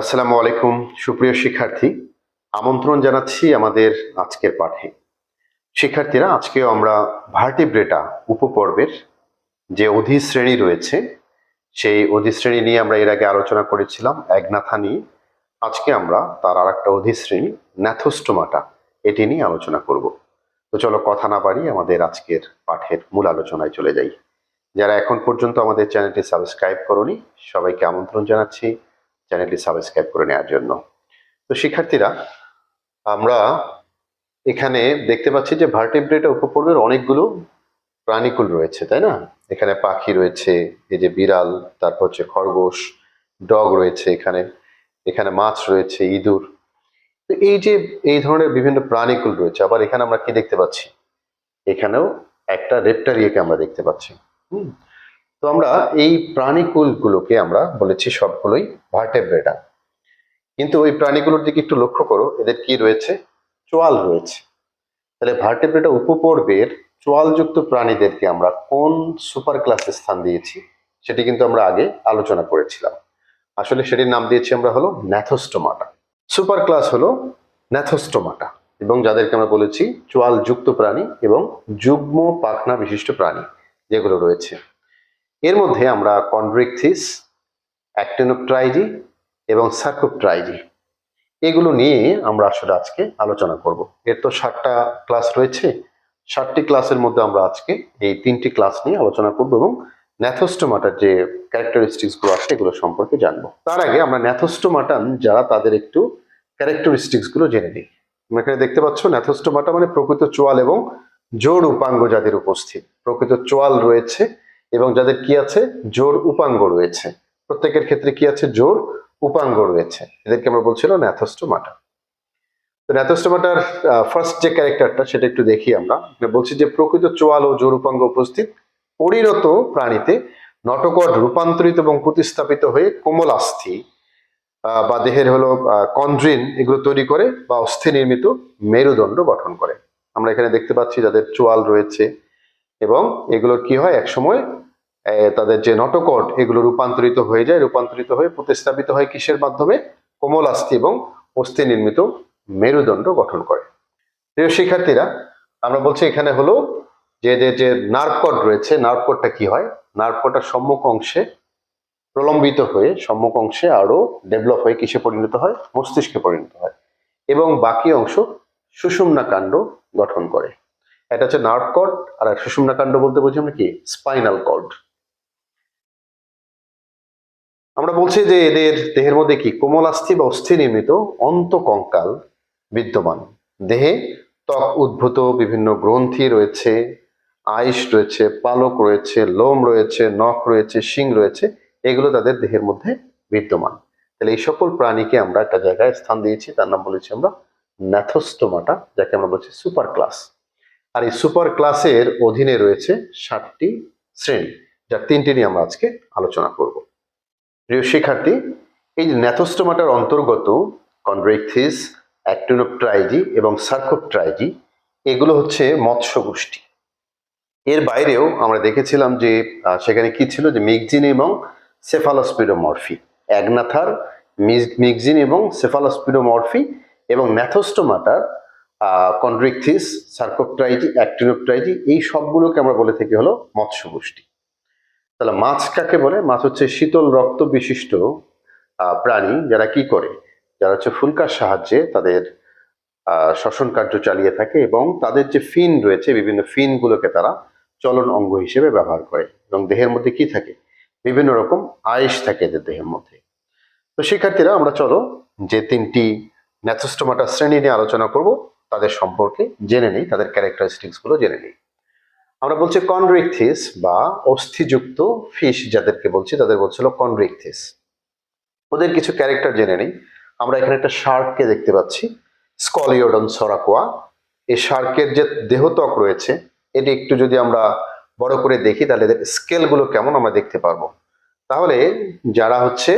আসসালামু আলাইকুম, সুপ্রিয় শিক্ষার্থী। আমন্ত্রণ জানাচ্ছি আমাদের আজকের পাঠে। শিক্ষার্থীরা, আজকেও আমরা ভার্টিব্রেটা উপপর্বের যে অধিশ্রেণী রয়েছে, সেই অধিশ্রেণী নিয়ে আমরা এর আগে আলোচনা করেছিলাম একনাথা নিয়ে আজকে আমরা তার আর একটা অধিশ্রেণী, ন্যাথোস্টোমাটা, এটি নিয়ে আলোচনা করব। তো চলো কথা না বাড়ি আমাদের আজকের পাঠের মূল আলোচনায় চলে যাই। যারা এখন পর্যন্ত আমাদের চ্যানেলটি সাবস্ক্রাইব করনি, সবাইকে আমন্ত্রণ জানাচ্ছি। চ্যানেলটি সাবস্ক্রাইব করে নেওয়ার জন্য। তো শিক্ষার্থীরা, আমরা এখানে দেখতে পাচ্ছি যে ভার্টিব্রেটা উপপর্বের অনেকগুলো প্রাণীকুল রয়েছে, তাই না? এখানে পাখি রয়েছে, এই যে বিড়াল, তারপর হচ্ছে খরগোশ, ডগ রয়েছে এখানে এখানে মাছ রয়েছে, ইঁদুর। তো এই যে, এই ধরনের বিভিন্ন প্রাণীকুল রয়েছে, আবার এখানে আমরা কি দেখতে পাচ্ছি? এখানেও একটা রেপ্টারিয়াকে আমরা দেখতে পাচ্ছি। হুম? তো আমরা এই প্রাণীকুলগুলোকে আমরা বলেছি সবগুলোই ভার্টেব্রেটা কিন্তু ওই প্রাণীগুলোর দিকে একটু লক্ষ্য করো, এদের কি রয়েছে? চোয়াল রয়েছে। তাহলে ভার্টেব্রেটা উপপর্বের চোয়ালযুক্ত প্রাণীদেরকে আমরা কোন সুপার ক্লাসে স্থান দিয়েছি, সেটি কিন্তু আমরা আগে আলোচনা করেছিলাম। আসলে সেটির নাম দিয়েছি আমরা হলো ন্যাথোস্টোমাটা সুপার ক্লাস হলো ন্যাথোস্টোমাটা এবং যাদেরকে আমরা বলেছি চোয়ালযুক্ত প্রাণী এবং যুগ্ম পাখনা বিশিষ্ট প্রাণী, যেগুলো রয়েছে। এর মধ্যে আমরা কন্ড্রিকথিস অ্যাক্টেনোপ্ট্রাইজি এবং সার্কোপ্ট্রাইজি এগুলো নিয়ে আমরা আসলে আজকে আলোচনা করব। এর তো ষাটটা ক্লাস রয়েছে। ষাটটি ক্লাসের মধ্যে আমরা আজকে এই তিনটি ক্লাস নিয়ে আলোচনা করব এবং ন্যাথোস্টোমাটার যে ক্যারেক্টারিস্টিক্সগুলো আছে এগুলো সম্পর্কে জানব। তার আগে আমরা ন্যাথোস্টোমাটান যারা তাদের একটু ক্যারেক্টারিস্টিক্সগুলো জেনে নিই। তোমরা এখানে দেখতে পাচ্ছ ন্যাথোস্টোমাটা মানে প্রকৃত চোয়াল এবং জোড় উপাঙ্গ যাদের উপস্থিত। প্রকৃত চোয়াল রয়েছে এবং যাদের কি আছে? জোর উপাঙ্গ রয়েছে। প্রত্যেকের ক্ষেত্রে কি আছে? জোর উপাঙ্গ রয়েছে। এদেরকে আমরা বলছিল ন্যাথোস্টোমাটা তো ন্যাথোস্টোমাটার ফার্স্ট যে ক্যারেক্টারটা সেটা একটু দেখি আমরা। আমরা বলছি যে প্রকৃত চোয়াল ও জোর উপাঙ্গ উপস্থিত। পরিণত প্রাণীতে নটকট রূপান্তরিত এবং প্রতিস্থাপিত হয়ে কোমল আস্থি আহ, বা দেহের হলো কন্ড্রিন এগুলো তৈরি করে বা অস্থি নির্মিত মেরুদণ্ড গঠন করে। আমরা এখানে দেখতে পাচ্ছি যাদের চোয়াল রয়েছে এবং এগুলোর কি হয়? একসময় তাদের যে নটকট, এগুলো রূপান্তরিত হয়ে যায়, রূপান্তরিত হয়ে প্রতিস্থাপিত হয় কিসের মাধ্যমে? কোমল আস্থি এবং অস্থি নির্মিত মেরুদণ্ড গঠন করে। প্রিয় শিক্ষার্থীরা, আমরা বলছি এখানে হলো যে যে যে নার্ভ রয়েছে নার্ভ কডটা কি হয়? নার্ভ কডটা সম্মুখ অংশে প্রলম্বিত হয়ে, সম্মুখ অংশে আরও ডেভেলপ হয়ে কিসে পরিণত হয়? মস্তিষ্কে পরিণত হয়। এবং বাকি অংশ সুষুম্না কাণ্ড গঠন করে। এটা হচ্ছে নার্ভ কর্ড আর সুষুম্না কাণ্ড বলতে বুঝি আমরা কি? Spinal cord. আমরা বলছি যে এদের দেহের মধ্যে কি? কোমল আস্থি বা অস্থি নির্মিত অন্তকঙ্কাল বিদ্যমান। দেহে ত্বক উদ্ভূত, বিভিন্ন গ্রন্থি রয়েছে, আইস রয়েছে, পালক রয়েছে, লোম রয়েছে, নখ রয়েছে, শিং রয়েছে, এগুলো তাদের দেহের মধ্যে বিদ্যমান। তাহলে এই সকল প্রাণীকে আমরা একটা জায়গায় স্থান দিয়েছি, তার নাম বলেছি আমরা ন্যাথোস্টোমাটা, যাকে আমরা বলছি সুপার ক্লাস। আর এই সুপার ক্লাসের অধীনে রয়েছে ষাটটি শ্রেণি, যার তিনটি নিয়ে আমরা আজকে আলোচনা করব। প্রিয় শিক্ষার্থী, এই যে ন্যাথোস্টোমাটার অন্তর্গত কন্ড্রেকথিস অ্যাক্টিনোপ্ট্রাইজি এবং সার্কোপ্ট্রাইজি এগুলো হচ্ছে মৎস্য গোষ্ঠী এর বাইরেও আমরা দেখেছিলাম যে সেখানে কি ছিল? যে মিগজিন এবং সেফালোস্পিডোমরফি অ্যাগনাথার মিগজিন এবং সেফালোস্পিডোমরফি এবং ন্যাথোস্টোমাটার কন্ড্রিকথিস সার্কোপ্ট্রাইজি অ্যাক্টিনোপ্ট্রাইজি এই সবগুলোকে আমরা বলে থাকি হলো মৎস্য গোষ্ঠী তাহলে মাছ কাকে বলে? মাছ হচ্ছে শীতল রক্ত বিশিষ্ট প্রাণী যারা কি করে? যারা হচ্ছে ফুলকার সাহায্যে তাদের শ্বসন কার্য চালিয়ে থাকে এবং তাদের যে ফিন রয়েছে, বিভিন্ন ফিনগুলোকে তারা চলন অঙ্গ হিসেবে ব্যবহার করে এবং দেহের মধ্যে কি থাকে? বিভিন্ন রকম আয়েস থাকে এদের দেহের মধ্যে। তো শিক্ষার্থীরা, আমরা চলো যে তিনটি ন্যাথোস্টোমাটা শ্রেণি নিয়ে আলোচনা করব, তাদের সম্পর্কে জেনে নিই, তাদের ক্যারেক্টারিস্টিক্সগুলো জেনে নিই। আমরা বলছি কনরিকথিস বা অস্থিযুক্ত ফিশ যাদেরকে বলছি, তাদের বলছিল কনরিকথিস ওদের কিছু ক্যারেক্টার জেনে নিই। আমরা এখানে একটা শার্ককে দেখতে পাচ্ছি স্কলিওডন সরাকোয়া এই শার্কের যে দেহত্বক রয়েছে, এটি একটু যদি আমরা বড় করে দেখি, তাহলে এদের স্কেলগুলো কেমন আমরা দেখতে পারব। তাহলে যারা হচ্ছে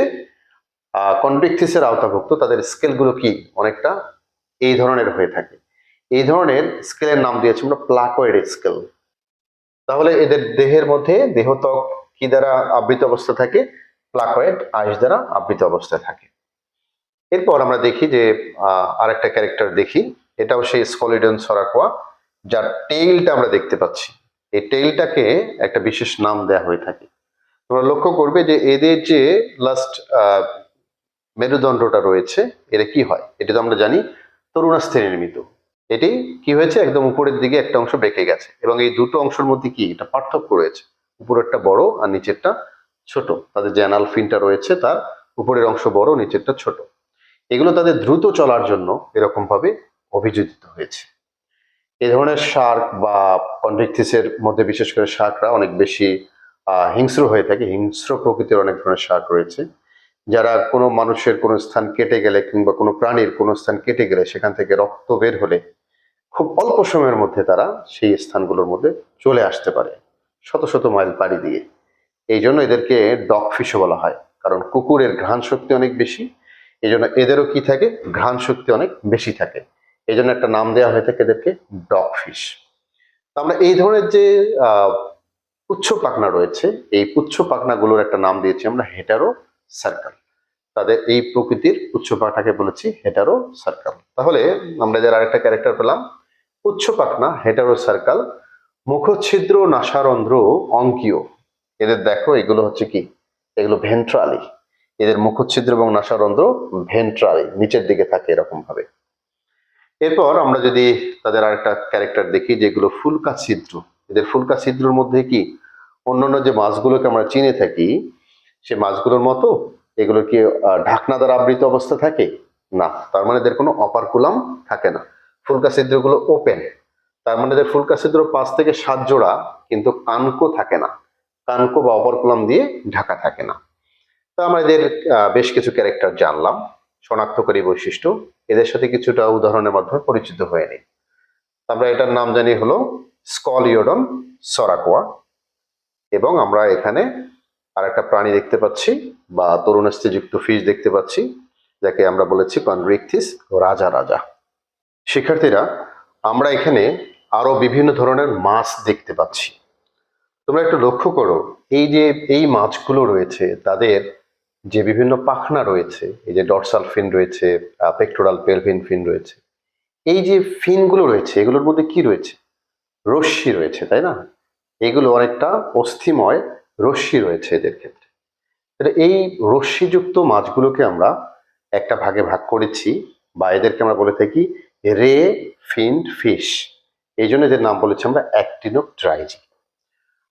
কনভিকথিসের আওতাভুক্ত, তাদের স্কেলগুলো কি? অনেকটা এই ধরনের হয়ে থাকে। এই ধরনের স্কেলের নাম দিয়েছি আমরা প্লাকয়েড স্কেল তাহলে এদের দেহের মধ্যে দেহত্বক কি দ্বারা আবৃত অবস্থা থাকে? প্লাকয়েড আইস দ্বারা আবৃত অবস্থায় থাকে। এরপর আমরা দেখি যে আহ, আরেকটা ক্যারেক্টার দেখি। এটাও সেই স্কলিডন সরাকোয়া যার টেইলটা আমরা দেখতে পাচ্ছি। এই টেইলটাকে একটা বিশেষ নাম দেয়া হয়ে থাকে। তোমরা লক্ষ্য করবে যে এদের যে লাস্ট মেরুদণ্ডটা রয়েছে এটা কি হয়? এটা তো আমরা জানি তরুণাস্থে নির্মিত। এটি কি হয়েছে? একদম উপরের দিকে একটা অংশ বেঁকে গেছে। এবং এই দুটো অংশের মধ্যে কি? এটা পার্থক্য রয়েছে। উপরেরটা বড় আর নিচেরটা ছোট। তাদের যে অ্যানাল ফিনটা রয়েছে, তার উপরের অংশ বড়, নিচেরটা ছোট। এগুলো তাদের দ্রুত চলার জন্য এরকম ভাবে অভিযোজিত হয়েছে। এই ধরনের শার্ক বা কনভিকথিসের মধ্যে, বিশেষ করে শার্করা অনেক বেশি হিংস্র হয়ে থাকে। হিংস্র প্রকৃতির অনেক ধরনের শার্ক রয়েছে। যারা কোনো মানুষের কোনো স্থান কেটে গেলে কিংবা কোনো প্রাণীর কোনো স্থান কেটে গেলে সেখান থেকে রক্ত বের হলে খুব অল্প সময়ের মধ্যে তারা সেই স্থানগুলোর মধ্যে চলে আসতে পারে, শত শত মাইল পাড়ি দিয়ে। এই জন্য এদেরকে ডগ ফিশও বলা হয়, কারণ কুকুরের ঘ্রাণ শক্তি অনেক বেশি। এই জন্য এদেরও কি থাকে? ঘ্রাণ শক্তি অনেক বেশি থাকে। এই জন্য একটা নাম দেওয়া হয়ে থাকে এদেরকে ডগ ফিশ আমরা এই ধরনের যে পুচ্ছ পাখনা রয়েছে, এই পুচ্ছ পাখনাগুলোর একটা নাম দিয়েছি আমরা, হেটারো সার্কেল। তাদের এই প্রকৃতির উচ্চ পাখনাকে বলেছি হেটারো সার্কেল। তাহলে আমরা যার আরেকটা ক্যারেক্টার পেলাম উচ্চ পাখনা হেটারো সার্কেল মুখচ্ছিদ্র নাসারন্ধ্র, অঙ্কীয়। এদের দেখো, এগুলো হচ্ছে কি? এগুলো ভেন্ট্রালি এদের মুখচ্ছিদ্র এবং নাসারন্ধ্র ভেন্ট্রালি নিচের দিকে থাকে এরকম ভাবে এরপর আমরা যদি তাদের আরেকটা ক্যারেক্টার দেখি, যেগুলো ফুলকা ছিদ্র এদের ফুলকা ছিদ্রর মধ্যে কি? অন্যান্য যে মাছগুলোকে আমরা চিনে থাকি, সে মাছগুলোর মতো এগুলো কি ঢাকনা দ্বারা আবৃত অবস্থা থাকে? না। তার মানে এদের কোনো অপারকুলাম থাকে না। ফুলকা ছিদ্রগুলো ওপেন তার মানে এদের ফুলকা ছিদ্র পাঁচ থেকে সাত জোড়া, কিন্তু কানকো থাকে না। কানকো বা অপারকুলাম দিয়ে ঢাকা থাকে না। তো আমরা এদের বেশ কিছু ক্যারেক্টার জানলাম। শনাক্তকারী বৈশিষ্ট্য। এদের সাথে কিছুটা উদাহরণের মাধ্যমে পরিচিত হয়ে নিই। আমরা এটার নাম জানি হলো স্কলিওডন সরাকোয়া। এবং আমরা এখানে আরেকটা প্রাণী দেখতে পাচ্ছি, বা তরুণাস্থিযুক্ত ফিশ দেখতে পাচ্ছি, যাকে আমরা বলেছি কনরিকথিস রাজা রাজা। শিক্ষার্থীরা, আমরা এখানে আরও বিভিন্ন ধরনের মাছ দেখতে পাচ্ছি। তোমরা একটু লক্ষ্য করো, এই যে, এই মাছগুলো রয়েছে, তাদের যে বিভিন্ন পাখনা রয়েছে, এই যে ডরসাল ফিন রয়েছে পেক্টোরাল পেলভিন ফিন রয়েছে, এই যে ফিনগুলো রয়েছে, এগুলোর মধ্যে কি রয়েছে? রশ্মি রয়েছে, তাই না? এগুলো অনেকটা অস্থিময় রশ্মি রয়েছে এদের ক্ষেত্রে। তাহলে এই রশ্মিযুক্ত মাছগুলোকে আমরা একটা ভাগে ভাগ করেছি, বা এদেরকে আমরা বলে থাকি রে, ফিন্ড, ফিশ। এই জন্য এদের নাম বলেছি আমরা অ্যাক্টিনোপ ট্রাইজি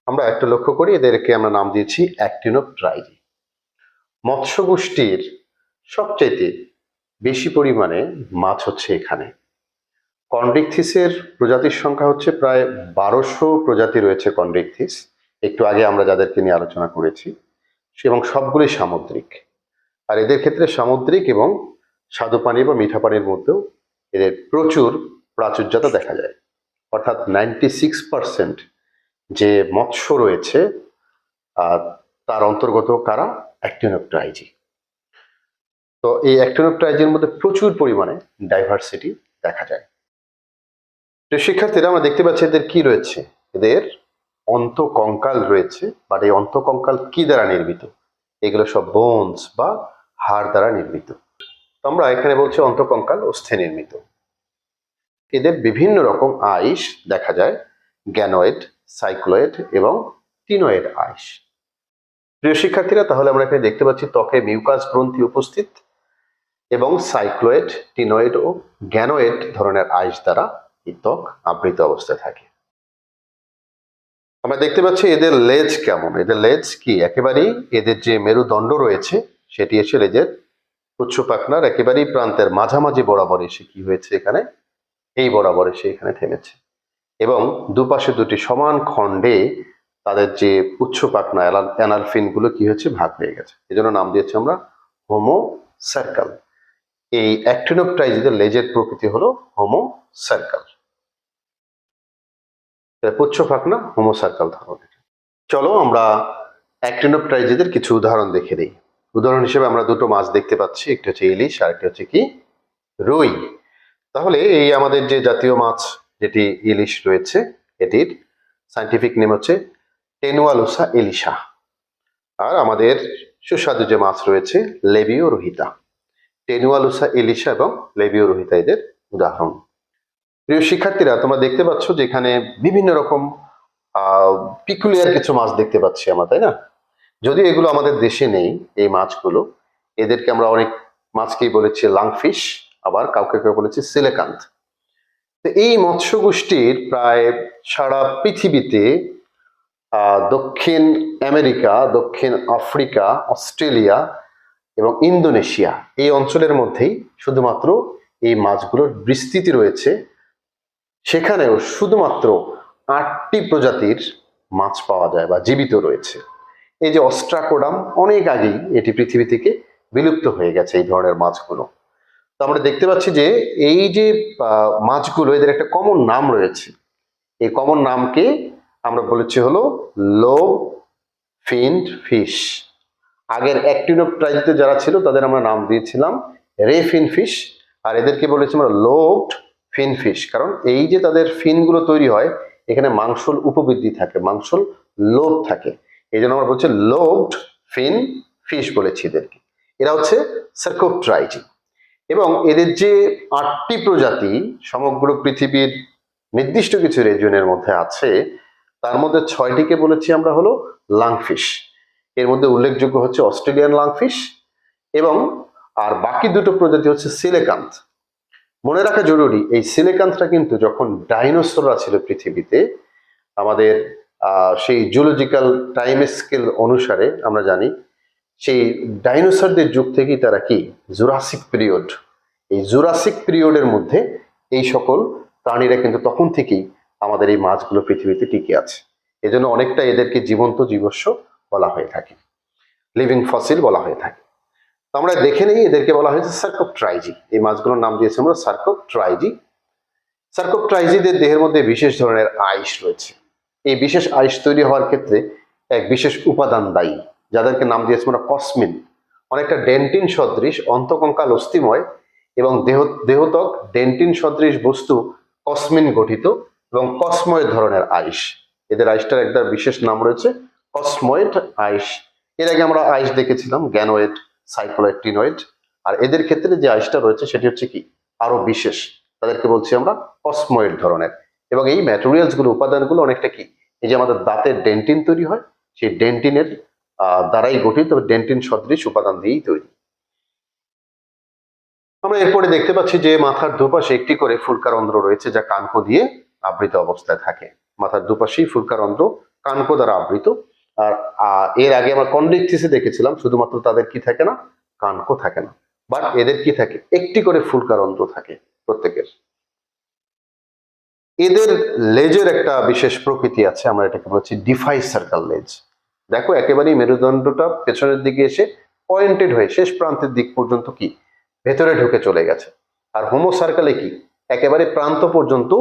আমরা একটা লক্ষ্য করি, এদেরকে আমরা নাম দিয়েছি অ্যাক্টিনোপ ট্রাইজি মৎস্য গোষ্ঠীর সবচাইতে বেশি পরিমাণে মাছ হচ্ছে এখানে। কন্ড্রিকথিসের প্রজাতির সংখ্যা হচ্ছে প্রায় বারোশো প্রজাতি রয়েছে কন্ড্রিকথিস। একটু আগে আমরা যাদেরকে নিয়ে আলোচনা করেছি, এবং সবগুলি সামুদ্রিক। আর এদের ক্ষেত্রে সামুদ্রিক এবং স্বাদু পানি বা মিঠা পানির মধ্যেও এদের প্রচুর প্রাচুর্যতা দেখা যায়। অর্থাৎ নাইনটি সিক্স পার্সেন্ট যে মৎস্য রয়েছে তার অন্তর্গত কারা? অ্যাক্টিনোপ্টাইজি তো এই অ্যাক্টিনোপ্টাইজির মধ্যে প্রচুর পরিমাণে ডাইভার্সিটি দেখা যায়। তো শিক্ষার্থীরা আমরা দেখতে পাচ্ছি এদের কি রয়েছে? এদের অন্তকঙ্কাল রয়েছে বাট এই অন্তকঙ্কাল কি দ্বারা নির্মিত? এগুলো সব বোনস বা হাড় দ্বারা নির্মিত। আমরা এখানে বলছি অন্তকঙ্কাল অস্থে নির্মিত। এদের বিভিন্ন রকম আইস দেখা যায়, গ্যানয়েড, সাইক্লয়েড এবং টিনয়েড আইস। প্রিয় শিক্ষার্থীরা, তাহলে আমরা এখানে দেখতে পাচ্ছি ত্বকে মিউকাস গ্রন্থি উপস্থিত এবং সাইক্লয়েড, টিনয়েড ও গ্যানোয়েড ধরনের আইস দ্বারা এই ত্বক আবৃত অবস্থায় থাকে। আমরা দেখতে পাচ্ছি এদের লেজ কেমন? এদের লেজ কি? একেবারেই এদের যে মেরুদণ্ড রয়েছে, সেটি এসে লেজের উচ্চ পাখনার একেবারেই প্রান্তের মাঝামাঝি বরাবর এসে কি হয়েছে এখানে? এই বরাবর এসে এখানে থেমেছে। এবং দুপাশে দুটি সমান খণ্ডে তাদের যে উচ্চ পাখনা অ্যানাল ফিনগুলো কি হচ্ছে? ভাগ হয়ে গেছে। এজন্য নাম দিয়েছি আমরা হোমো সার্কেল এই অ্যাক্টিনোপটাইজিদের লেজের প্রকৃতি হলো হোমো সার্কেল পুচ্ছ পাখনা হোমো ধরনের চলো আমরা অ্যাক্টিনোপটাইজিদের কিছু উদাহরণ দেখে দিই উদাহরণ হিসেবে আমরা দুটো মাছ দেখতে পাচ্ছি, একটি হচ্ছে ইলিশ আর একটি হচ্ছে কি? রুই। তাহলে এই আমাদের যে জাতীয় মাছ, যেটি ইলিশ রয়েছে, এটির সাইন্টিফিক নেম হচ্ছে টেনুয়ালুসা এলিশা আর আমাদের সুস্বাদু যে মাছ রয়েছে লেবিও রোহিতা। টেনুয়ালুসা এলিশা এবং লেবিও রোহিতা এদের উদাহরণ। প্রিয় শিক্ষার্থীরা, তোমরা দেখতে পাচ্ছ যে এখানে বিভিন্ন রকম পিকুলিয়ার কিছু মাছ দেখতে পাচ্ছি আমরা, তাই না? যদিও এগুলো আমাদের দেশে নেই, এই মাছগুলো। এদেরকে আমরা অনেক মাছকেই বলেছি লাংফিশ। আবার কাউকে কেউ বলেছি সিলেকান্ত। এই মৎস্য গোষ্ঠীর প্রায় সারা পৃথিবীতে দক্ষিণ আমেরিকা, দক্ষিণ আফ্রিকা, অস্ট্রেলিয়া এবং ইন্দোনেশিয়া এই অঞ্চলের মধ্যেই শুধুমাত্র এই মাছগুলোর বিস্তৃতি রয়েছে। সেখানেও শুধুমাত্র আটটি প্রজাতির মাছ পাওয়া যায় বা জীবিত রয়েছে। এই যে অস্ট্রাকোডাম অনেক আগেই এটি পৃথিবী থেকে বিলুপ্ত হয়ে গেছে এই ধরনের মাছগুলো। তো আমরা দেখতে পাচ্ছি যে এই যে মাছগুলো, এদের একটা কমন নাম রয়েছে। এই কমন নামকে আমরা বলেছি হলো লো ফিন্ড ফিশ আগের অ্যাক্টিনোপ্রাইজিতে যারা ছিল, তাদের আমরা নাম দিয়েছিলাম রে ফিন ফিশ আর এদেরকে বলেছি আমরা লোভড ফিন ফিশ কারণ এই যে তাদের ফিনগুলো তৈরি হয়, এখানে মাংসল উপবৃদ্ধি থাকে, মাংসল লোভ থাকে। এই জন্য আমরা বলছি লোভড ফিন ফিশ বলেছি এদেরকে। এরা হচ্ছে সার্কোপ্ট্রাইজি এবং এদের যে আটটি প্রজাতি সমগ্র পৃথিবীর নির্দিষ্ট কিছু রেজিয়নের মধ্যে আছে, তার মধ্যে ছয়টিকে বলেছি আমরা হলো লাংফিশ এর মধ্যে উল্লেখযোগ্য হচ্ছে অস্ট্রেলিয়ান লাংফিশ এবং আর বাকি দুটো প্রজাতি হচ্ছে সিলেকান্ত মনে রাখা জরুরি, এই সিলেকান্তটা কিন্তু যখন ডাইনোসররা ছিল পৃথিবীতে, আমাদের সেই জুলজিক্যাল টাইম স্কেল অনুসারে আমরা জানি সেই ডাইনোসরদের যুগ থেকেই তারা কি? Jurassic period. এই জুরাসিক পিরিয়ডের মধ্যে এই সকল প্রাণীরা কিন্তু তখন থেকেই আমাদের এই মাছগুলো পৃথিবীতে টিকে আছে। এজন্য অনেকটা এদেরকে জীবন্ত জীবস্ব বলা হয়ে থাকে। লিভিং ফসিল বলা হয়ে থাকে। আমরা দেখে নেই, এদেরকে বলা হয়েছে সার্কোপট্রাইজি এই মাছগুলোর নাম দিয়েছি আমরা সার্কোপট্রাইজি সার্কোপট্রাইজিদের দেহের মধ্যে বিশেষ ধরনের আইস রয়েছে। এই বিশেষ আইস তৈরি হওয়ার ক্ষেত্রে এক বিশেষ উপাদান দায়ী। যাদেরকে নাম দিয়েছে আমরা কসমিন। অনেকটা ডেন্টিন সদৃশ, অন্তকঙ্কাল অস্থিময় এবং দেহ, দেহতক ডেন্টিন সদৃশ বস্তু কসমিন গঠিত এবং কসময়েড ধরনের আইস। এদের আইসটার একটা বিশেষ নাম রয়েছে, কসময়েড আইস। এর আগে আমরা আইস দেখেছিলাম, গ্যানোয়েড সাইক্লোয়েড টিনয়েড আর এদের ক্ষেত্রে যে আইসটা রয়েছে সেটি হচ্ছে কি? আরও বিশেষ। তাদেরকে বলছি আমরা কসময়েড ধরনের। এবং এই ম্যাটেরিয়ালসগুলো, উপাদানগুলো অনেকটা কি? এই যে আমাদের দাঁতের ডেন্টিন তৈরি হয়, সেই ডেন্টিনের দ্বারাই গঠিত ডেন্টিন সদৃশ উপাদান দিয়েই তৈরি। আমরা এরপরে দেখতে পাচ্ছি যে মাথার দুপাশে একটি করে ফুলকার ফুলকারন্ধ্র রয়েছে যা কানকো দিয়ে আবৃত অবস্থায় থাকে। মাথার দুপাশেই ফুলকার ফুলকারন্ধ্র কানকো দ্বারা আবৃত। আর এর আগে আমরা কন্ডিকথিসে দেখেছিলাম, শুধুমাত্র তাদের কি থাকে না? কানকো থাকে না। বাট এদের কি থাকে? একটি করে ফুলকার ফুলকারন্ধ্র থাকে প্রত্যেকের। এদের লেজের একটা বিশেষ প্রকৃতি আছে, আমরা এটাকে বলছি ডিফাই সার্কেল লেজ। দেখো একেবারেই মেরুদণ্ডটা পেছনের দিকে এসে পয়েন্টেড হয়ে শেষ প্রান্তের দিক পর্যন্ত কি? ভেতরে ঢুকে চলে গেছে। আর হোমো সার্কেলে কি? একেবারে প্রান্ত পর্যন্ত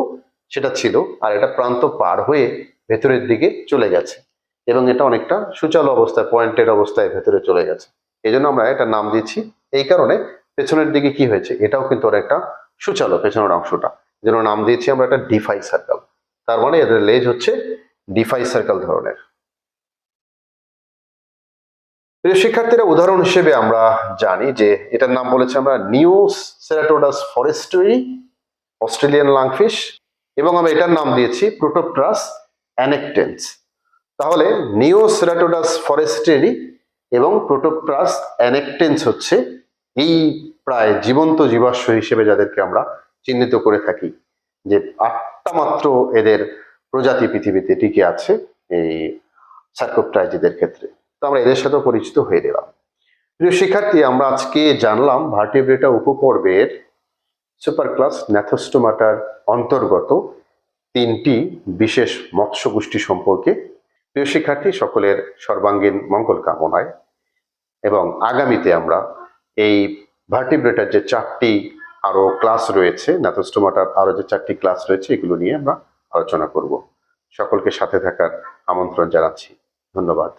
সেটা ছিল আর এটা প্রান্ত পার হয়ে ভেতরের দিকে চলে গেছে এবং এটা অনেকটা সুচালো অবস্থায় পয়েন্টেড অবস্থায় ভেতরে চলে গেছে। এই জন্য আমরা এটা নাম দিয়েছি এই কারণে পেছনের দিকে কি হয়েছে? এটাও কিন্তু অনেকটা সুচালো পেছনের অংশটা। জন্য নাম দিয়েছি আমরা একটা ডিফাই সার্কেল তার মানে এদের লেজ হচ্ছে ডিফাই সার্কেল ধরনের। শিক্ষার্থীরা, উদাহরণ হিসেবে আমরা জানি যে এটার নাম বলেছি আমরা Neoceratodus forsteri, Australian lungfish, এবং আমরা এটার নাম দিয়েছি প্রোটোপ্রাস অ্যানেকটেন্স। তাহলে নিউ সেরাটোডাস ফরেস্টেরি এবং প্রোটোপ্রাস অ্যানেকটেন্স হচ্ছে এই প্রায় জীবন্ত জীবাশ্ম হিসেবে যাদেরকে আমরা চিহ্নিত করে থাকি, যে আটটা মাত্র এদের প্রজাতি পৃথিবীতে টিকে আছে এই সার্কোপ্টাইজিদের ক্ষেত্রে। আমরা এদের সাথেও পরিচিত হয়ে গেলাম। প্রিয় শিক্ষার্থী, আমরা আজকে জানলাম ভার্টিব্রেটা উপপর্বের সুপার ক্লাস ন্যাথোস্টোমাটার অন্তর্গত তিনটি বিশেষ মৎস্য গোষ্ঠী সম্পর্কে। প্রিয় শিক্ষার্থী, সকলের সর্বাঙ্গীন মঙ্গল কামনায় এবং আগামীতে আমরা এই ভার্টিব্রেটার যে চারটি আরও ক্লাস রয়েছে, ন্যাথোস্টোমাটার আরও যে চারটি ক্লাস রয়েছে, এগুলো নিয়ে আমরা আলোচনা করব। সকলকে সাথে থাকার আমন্ত্রণ জানাচ্ছি। ধন্যবাদ।